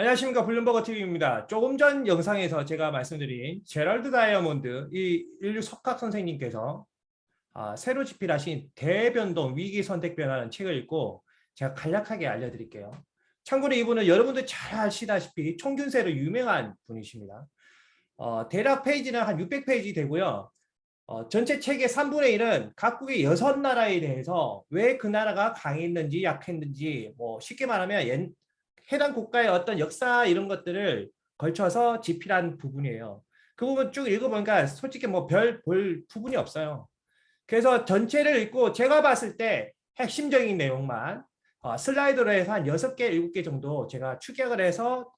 안녕하십니까 블룸버거 TV입니다. 조금 전 영상에서 제가 말씀드린 제럴드 다이아몬드 이 인류 석학 선생님께서 아, 새로 집필하신 대변동 위기 선택 변화라는 책을 읽고 제가 간략하게 알려드릴게요. 참고로 이분은 여러분들 잘 아시다시피 총균세로 유명한 분이십니다. 어, 대략 페이지는 한 600페이지 되고요. 어, 전체 책의 3분의 1은 각국의 여섯 나라에 대해서 왜 그 나라가 강했는지 약했는지 뭐 쉽게 말하면 옛, 해당 국가의 어떤 역사 이런 것들을 걸쳐서 집필한 부분이에요. 그 부분 쭉 읽어보니까 솔직히 뭐 별 볼 부분이 없어요. 그래서 전체를 읽고 제가 봤을 때 핵심적인 내용만 어, 슬라이드로 해서 한 6개, 7개 정도 제가 축약을 해서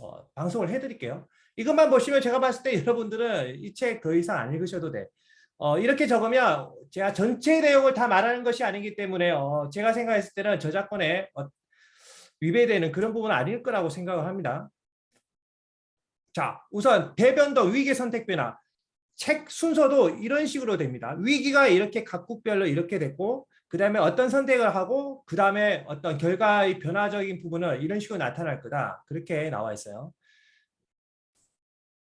어, 방송을 해드릴게요. 이것만 보시면 제가 봤을 때 여러분들은 이 책 더 이상 안 읽으셔도 돼. 어, 이렇게 적으면 제가 전체 내용을 다 말하는 것이 아니기 때문에 어, 제가 생각했을 때는 저작권에 어, 위배되는 그런 부분은 아닐 거라고 생각을 합니다. 자, 우선 대변도 위기 선택 변화. 책 순서도 이런 식으로 됩니다. 위기가 이렇게 각국별로 이렇게 됐고 그 다음에 어떤 선택을 하고 그 다음에 어떤 결과의 변화적인 부분을 이런 식으로 나타날 거다. 그렇게 나와 있어요.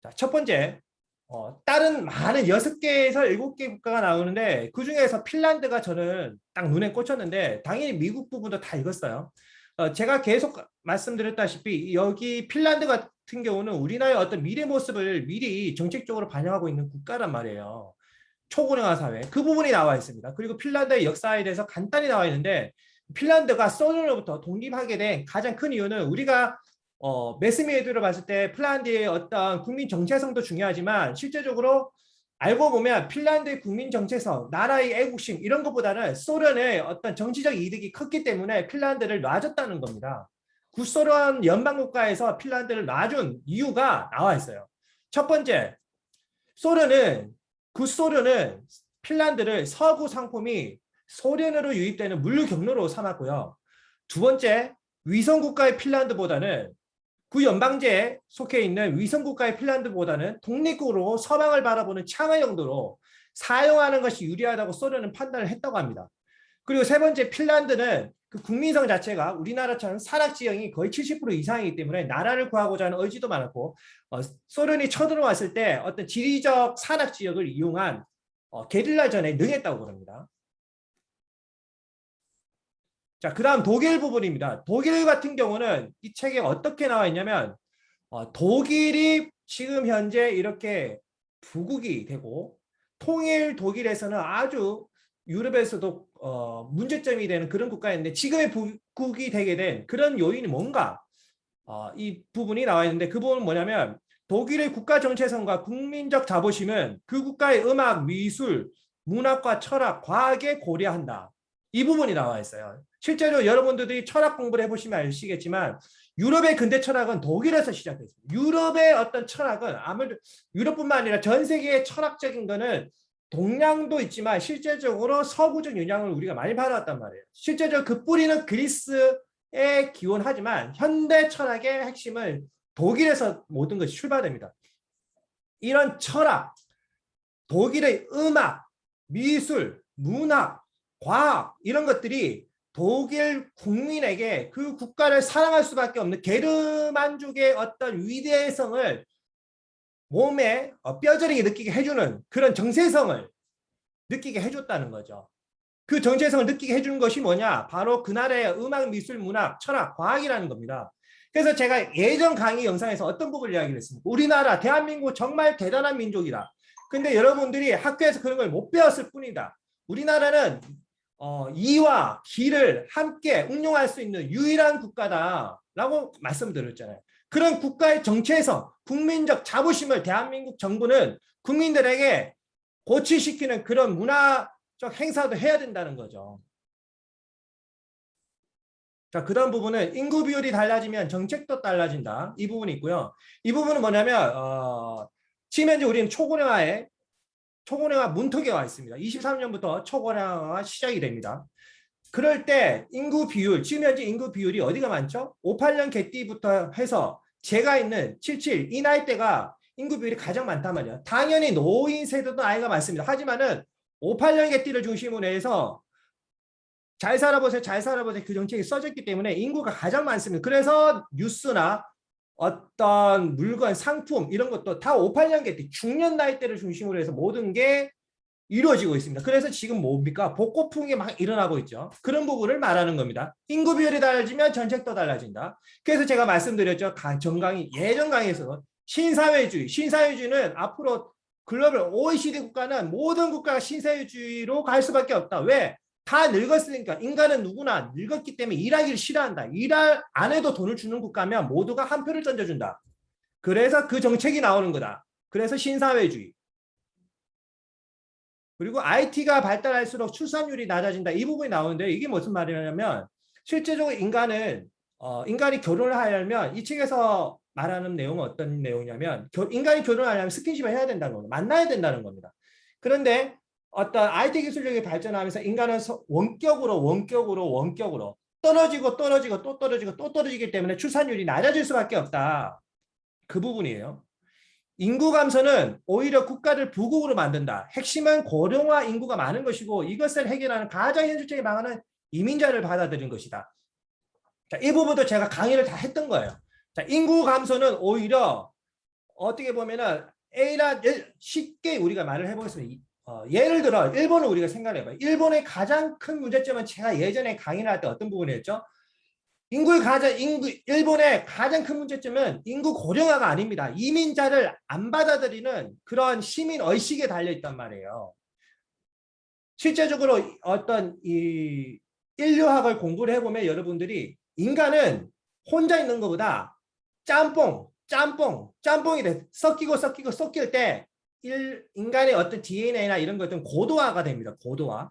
자, 첫 번째, 어, 다른 많은 여섯 개에서 일곱 개 국가가 나오는데 그 중에서 핀란드가 저는 딱 눈에 꽂혔는데 당연히 미국 부분도 다 읽었어요. 어, 제가 계속 말씀드렸다시피 여기 핀란드 같은 경우는 우리나라의 어떤 미래 모습을 미리 정책적으로 반영하고 있는 국가란 말이에요. 초고령화 사회 그 부분이 나와 있습니다. 그리고 핀란드의 역사에 대해서 간단히 나와 있는데 핀란드가 소련으로부터 독립하게 된 가장 큰 이유는 우리가 어, 매스미디어를 봤을 때 핀란드의 어떤 국민 정체성도 중요하지만 실제적으로 알고 보면 핀란드의 국민 정체성, 나라의 애국심 이런 것보다는 소련의 어떤 정치적 이득이 컸기 때문에 핀란드를 놔줬다는 겁니다. 구소련 연방국가에서 핀란드를 놔준 이유가 나와 있어요. 첫 번째, 소련은 구소련은 핀란드를 서구 상품이 소련으로 유입되는 물류 경로로 삼았고요. 두 번째, 위성 국가의 핀란드보다는 구 연방제에 속해 있는 위성국가의 핀란드보다는 독립국으로 서방을 바라보는 창의 용도로 사용하는 것이 유리하다고 소련은 판단을 했다고 합니다. 그리고 세 번째 핀란드는 그 국민성 자체가 우리나라처럼 산악 지형이 거의 70% 이상이기 때문에 나라를 구하고자 하는 의지도 많았고 어, 소련이 쳐들어왔을 때 어떤 지리적 산악 지역을 이용한 어, 게릴라전에 능했다고 그럽니다. 자, 그 다음 독일 부분입니다. 독일 같은 경우는 이 책에 어떻게 나와 있냐면 어, 독일이 지금 현재 이렇게 부국이 되고 통일 독일에서는 아주 유럽에서도 어, 문제점이 되는 그런 국가였는데 지금의 부국이 되게 된 그런 요인이 뭔가 어, 이 부분이 나와 있는데 그 부분은 뭐냐면 독일의 국가 정체성과 국민적 자부심은 그 국가의 음악, 미술, 문학과 철학, 과학에 고려한다. 이 부분이 나와 있어요. 실제로 여러분들이 철학 공부를 해보시면 아시겠지만 유럽의 근대 철학은 독일에서 시작됐습니다. 유럽의 어떤 철학은 아무래도 유럽뿐만 아니라 전 세계의 철학적인 거는 동양도 있지만 실제적으로 서구적 영향을 우리가 많이 받아왔단 말이에요. 실제적으로 그 뿌리는 그리스에 기원하지만 현대 철학의 핵심은 독일에서 모든 것이 출발됩니다. 이런 철학, 독일의 음악, 미술, 문학, 과학 이런 것들이 독일 국민에게 그 국가를 사랑할 수밖에 없는 게르만족의 어떤 위대성을 몸에 어, 뼈저리게 느끼게 해주는 그런 정체성을 느끼게 해줬다는 거죠. 그 정체성을 느끼게 해주는 것이 뭐냐? 바로 그날의 음악, 미술, 문학, 철학, 과학이라는 겁니다. 그래서 제가 예전 강의 영상에서 어떤 부분을 이야기를 했습니까? 우리나라, 대한민국 정말 대단한 민족이다. 근데 여러분들이 학교에서 그런 걸 못 배웠을 뿐이다. 우리나라는 어, 이와 기를 함께 응용할 수 있는 유일한 국가다라고 말씀드렸잖아요. 그런 국가의 정체성, 국민적 자부심을 대한민국 정부는 국민들에게 고취시키는 그런 문화적 행사도 해야 된다는 거죠. 자, 그 다음 부분은 인구 비율이 달라지면 정책도 달라진다. 이 부분이 있고요. 이 부분은 뭐냐면, 어, 지금 현재 우리는 초고령화에 초고령화 문턱에 와 있습니다. 23년부터 초고령화가 시작이 됩니다. 그럴 때 인구 비율, 지금 현재 인구 비율이 어디가 많죠? 58년 개띠부터 해서 제가 있는 77, 이 나이대가 인구 비율이 가장 많단 말이에요. 당연히 노인 세대도 나이가 많습니다. 하지만은 58년 개띠를 중심으로 해서 잘 살아보세요, 잘 살아보세요 그 정책이 써졌기 때문에 인구가 가장 많습니다. 그래서 뉴스나 어떤 물건, 상품 이런 것도 다 5, 8년계 때 중년 나이대를 중심으로 해서 모든 게 이루어지고 있습니다. 그래서 지금 뭡니까? 복고풍이 막 일어나고 있죠. 그런 부분을 말하는 겁니다. 인구 비율이 달라지면 정책도 달라진다. 그래서 제가 말씀드렸죠. 강- 정강의 예전 강의에서 신사회주의, 신사회주의는 앞으로 글로벌 OECD 국가는 모든 국가가 신사회주의로 갈 수밖에 없다. 왜? 다 늙었으니까 인간은 누구나 늙었기 때문에 일하기를 싫어한다. 일을 안 해도 돈을 주는 국가면 모두가 한 표를 던져준다. 그래서 그 정책이 나오는 거다. 그래서 신사회주의. 그리고 IT가 발달할수록 출산율이 낮아진다. 이 부분이 나오는데 이게 무슨 말이냐면 실제적으로 인간은 어, 인간이 결혼을 하려면 이 책에서 말하는 내용은 어떤 내용이냐면 겨- 인간이 결혼을 하려면 스킨십을 해야 된다는 겁니다. 만나야 된다는 겁니다. 그런데 어떤 IT 기술력이 발전하면서 인간은 서- 원격으로 원격으로 원격으로 떨어지고 떨어지고 또 떨어지고 또 떨어지기 때문에 출산율이 낮아질 수밖에 없다. 그 부분이에요. 인구 감소는 오히려 국가를 부국으로 만든다. 핵심은 고령화 인구가 많은 것이고 이것을 해결하는 가장 현실적인 방안은 이민자를 받아들인 것이다. 자, 이 부분도 제가 강의를 다 했던 거예요. 자, 인구 감소는 오히려 어떻게 보면은 A라 예- 쉽게 우리가 말을 해보겠습니다. 이- 어, 예를 들어 일본을 우리가 생각해봐요. 일본의 가장 큰 문제점은 제가 예전에 강의를 할 때 어떤 부분이었죠? 인구의 가장 인구 일본의 가장 큰 문제점은 인구 고령화가 아닙니다. 이민자를 안 받아들이는 그런 시민 의식에 달려 있단 말이에요. 실제적으로 어떤 이 인류학을 공부를 해보면 여러분들이 인간은 혼자 있는 것보다 짬뽕, 짬뽕, 짬뽕이 돼 섞이고 섞이고 섞일 때 일, 인간의 어떤 DNA나 이런 것들은 고도화가 됩니다. 고도화.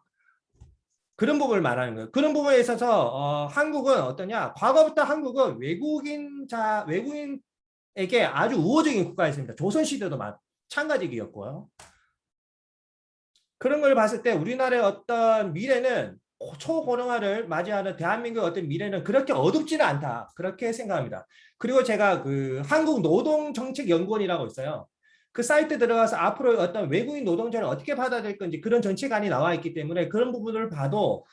그런 부분을 말하는 거예요. 그런 부분에 있어서 어, 한국은 어떠냐? 과거부터 한국은 외국인 자 외국인에게 아주 우호적인 국가였습니다. 조선 시대도 마찬가지였고요. 그런 걸 봤을 때 우리나라의 어떤 미래는 초고령화를 맞이하는 대한민국의 어떤 미래는 그렇게 어둡지는 않다. 그렇게 생각합니다. 그리고 제가 그 한국 노동정책연구원이라고 있어요. 그 사이트 들어가서 앞으로 어떤 외국인 노동자를 어떻게 받아들일 건지 그런 정책안이 나와 있기 때문에 그런 부분을 봐도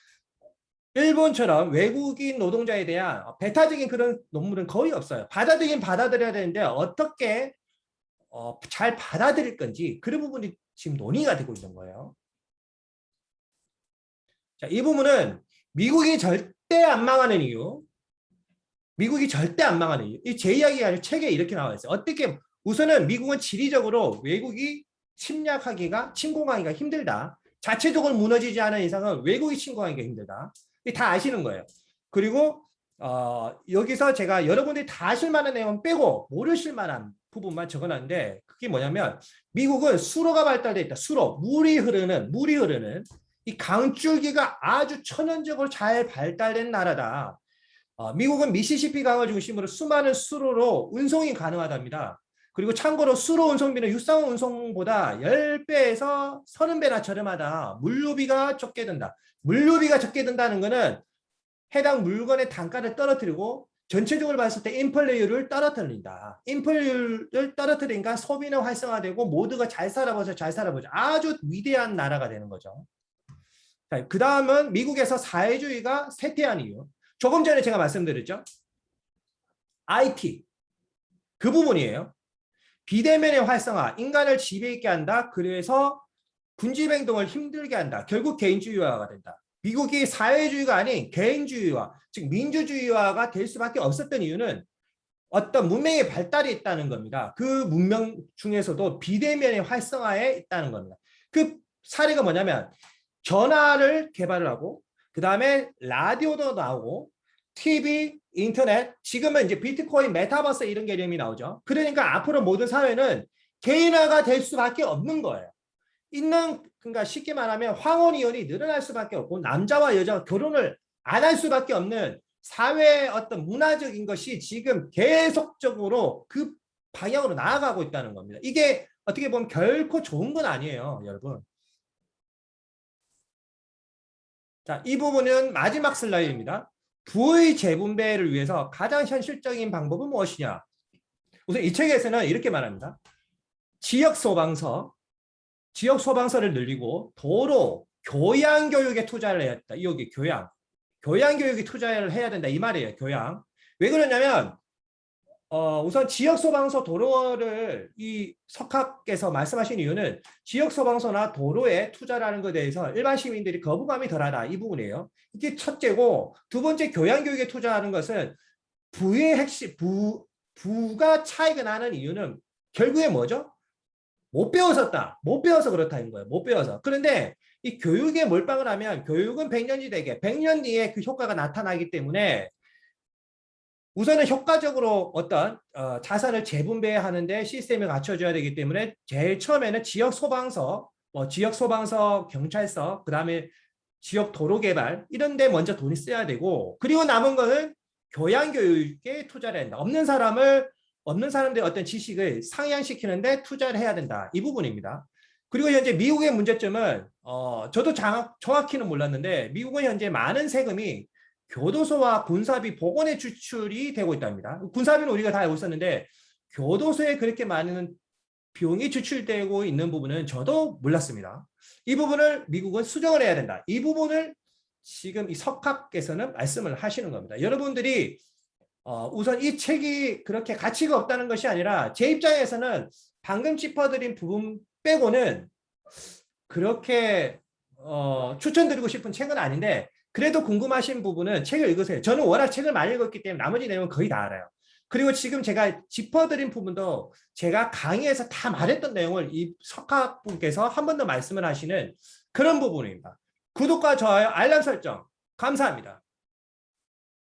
일본처럼 외국인 노동자에 대한 배타적인 그런 논문은 거의 없어요. 받아들이긴 받아들여야 되는데 어떻게 어, 잘 받아들일 건지 그런 부분이 지금 논의가 되고 있는 거예요. 자, 이 부분은 미국이 절대 안 망하는 이유, 미국이 절대 안 망하는 이유. 이 제 이야기가 아니라 책에 이렇게 나와 있어요. 어떻게 우선은 미국은 지리적으로 외국이 침략하기가 침공하기가 힘들다. 자체적으로 무너지지 않은 이상은 외국이 침공하기가 힘들다. 이다 아시는 거예요. 그리고 어, 여기서 제가 여러분들이 다 아실 만한 내용 빼고 모르실 만한 부분만 적어놨는데 그게 뭐냐면 미국은 수로가 발달돼 있다. 수로 물이 흐르는 물이 흐르는 이 강줄기가 아주 천연적으로 잘 발달된 나라다. 어, 미국은 미시시피 강을 중심으로 수많은 수로로 운송이 가능하답니다. 그리고 참고로 수로 운송비는 육상 운송보다 10배에서 30배나 저렴하다. 물류비가 적게 든다. 물류비가 적게 든다는 것은 해당 물건의 단가를 떨어뜨리고 전체적으로 봤을 때 인플레이율을 떨어뜨린다. 인플레이율을 떨어뜨리니까 소비는 활성화되고 모두가 잘 살아보자 잘 살아보자. 아주 위대한 나라가 되는 거죠. 그 다음은 미국에서 사회주의가 쇠퇴한 이유. 조금 전에 제가 말씀드렸죠. IT. 그 부분이에요. 비대면의 활성화, 인간을 지배있게 한다. 그래서 군집 행동을 힘들게 한다. 결국 개인주의화가 된다. 미국이 사회주의가 아닌 개인주의화, 즉 민주주의화가 될 수밖에 없었던 이유는 어떤 문명의 발달이 있다는 겁니다. 그 문명 중에서도 비대면의 활성화에 있다는 겁니다. 그 사례가 뭐냐면 전화를 개발을 하고 그 다음에 라디오도 나오고 TV, 인터넷, 지금은 이제 비트코인, 메타버스 이런 개념이 나오죠. 그러니까 앞으로 모든 사회는 개인화가 될 수밖에 없는 거예요. 있는 그러니까 쉽게 말하면 황혼 이혼이 늘어날 수밖에 없고 남자와 여자가 결혼을 안 할 수밖에 없는 사회의 어떤 문화적인 것이 지금 계속적으로 그 방향으로 나아가고 있다는 겁니다. 이게 어떻게 보면 결코 좋은 건 아니에요, 여러분. 자, 이 부분은 마지막 슬라이드입니다. 부의 재분배를 위해서 가장 현실적인 방법은 무엇이냐? 우선 이 책에서는 이렇게 말합니다. 지역 소방서, 지역 소방서를 늘리고 도로, 교양 교육에 투자를 해야 된다. 여기 교양. 교양 교육에 투자를 해야 된다 이 말이에요. 교양. 왜 그러냐면 어, 우선 지역 소방서 도로를 이 석학께서 말씀하신 이유는 지역 소방서나 도로에 투자라는 것에 대해서 일반 시민들이 거부감이 덜하다 이 부분이에요. 이게 첫째고 두 번째 교양 교육에 투자하는 것은 부의 핵심 부 부가 차이가 나는 이유는 결국에 뭐죠? 못 배웠었다. 못 배워서 그렇다는 거예요. 못 배워서. 그런데 이 교육에 몰빵을 하면 교육은 100년이 되게 100년 뒤에 그 효과가 나타나기 때문에 우선은 효과적으로 어떤 어, 자산을 재분배하는데 시스템이 갖춰져야 되기 때문에 제일 처음에는 지역 소방서, 뭐 지역 소방서, 경찰서, 그 다음에 지역 도로 개발 이런 데 먼저 돈이 써야 되고 그리고 남은 거는 교양 교육에 투자를 해야 된다. 없는 사람을 없는 사람들의 어떤 지식을 상향시키는데 투자를 해야 된다. 이 부분입니다. 그리고 현재 미국의 문제점은 어, 저도 장, 정확히는 몰랐는데 미국은 현재 많은 세금이 교도소와 군사비 복원에 지출이 되고 있답니다. 군사비는 우리가 다 알고 있었는데 교도소에 그렇게 많은 비용이 지출되고 있는 부분은 저도 몰랐습니다. 이 부분을 미국은 수정을 해야 된다. 이 부분을 지금 이 석학께서는 말씀을 하시는 겁니다. 여러분들이 어, 우선 이 책이 그렇게 가치가 없다는 것이 아니라 제 입장에서는 방금 짚어드린 부분 빼고는 그렇게 어, 추천드리고 싶은 책은 아닌데 그래도 궁금하신 부분은 책을 읽으세요. 저는 워낙 책을 많이 읽었기 때문에 나머지 내용은 거의 다 알아요. 그리고 지금 제가 짚어드린 부분도 제가 강의에서 다 말했던 내용을 이 석학분께서 한 번 더 말씀을 하시는 그런 부분입니다. 구독과 좋아요, 알람 설정 감사합니다.